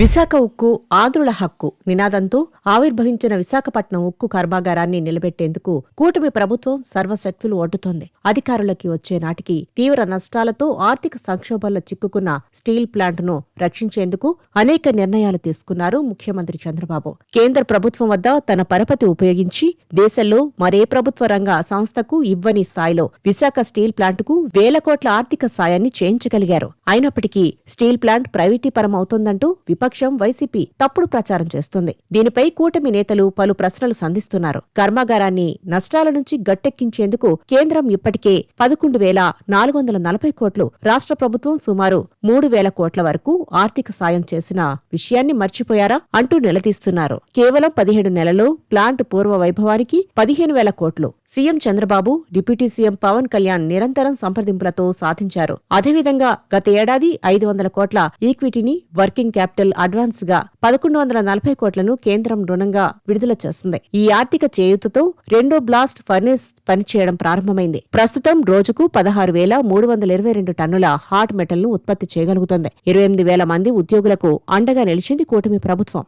విశాఖ ఉక్కు ఆంధ్రుల హక్కు నినాదంతో ఆవిర్భవించిన విశాఖపట్నం ఉక్కు కర్మాగారాన్ని నిలబెట్టేందుకు కూటమి ప్రభుత్వం సర్వశక్తులు ఒడ్డుతోంది. అధికారులకి వచ్చే నాటికి తీవ్ర నష్టాలతో ఆర్థిక సంక్షోభంలో చిక్కుకున్న స్టీల్ ప్లాంట్ను రక్షించేందుకు అనేక నిర్ణయాలు తీసుకున్నారు ముఖ్యమంత్రి చంద్రబాబు. కేంద్ర ప్రభుత్వం వద్ద తన పరపతి ఉపయోగించి దేశంలో మరే ప్రభుత్వ రంగ సంస్థకు ఇవ్వని స్థాయిలో విశాఖ స్టీల్ ప్లాంట్కు వేల కోట్ల ఆర్థిక సాయాన్ని చేయించగలిగారు. అయినప్పటికీ స్టీల్ ప్లాంట్ ప్రైవేటీపరం అవుతోందంటూ వైసీపీ తప్పుడు ప్రచారం చేస్తుంది. దీనిపై కూటమి నేతలు పలు ప్రశ్నలు సంధిస్తున్నారు. కర్మాగారాన్ని నష్టాల నుంచి గట్టెక్కించేందుకు కేంద్రం ఇప్పటికే పదకొండు వేల నాలుగు వందల నలభై కోట్లు రాష్ట్ర ప్రభుత్వం సుమారు మూడు వేల కోట్ల వరకు ఆర్థిక సాయం చేసిన విషయాన్ని మర్చిపోయారా అంటూ నిలదీస్తున్నారు. కేవలం పదిహేడు నెలల్లో ప్లాంట్ పూర్వ వైభవానికి పదిహేను వేల కోట్లు. CM Chandrababu deputy CM Pawan Kalyan నిరంతరం సంప్రదింపులతో సాధించారు. అదేవిధంగా గత ఏడాది ఐదు వందల కోట్ల ఈక్విటీని వర్కింగ్ క్యాపిటల్ అడ్వాన్స్గా పదకొండు వందల నలభై కోట్లను కేంద్రం రుణంగా విడుదల చేస్తుంది. ఈ ఆర్థిక చేయూతతో రెండో బ్లాస్ట్ ఫర్నేస్ పనిచేయడం ప్రారంభమైంది. ప్రస్తుతం రోజుకు పదహారు వేల మూడు వందల ఇరవై రెండు టన్నుల హాట్ మెటల్ను ఉత్పత్తి చేయగలుగుతోంది. ఇరవై ఎనిమిది వేల మంది ఉద్యోగులకు అండగా నిలిచింది కూటమి ప్రభుత్వం.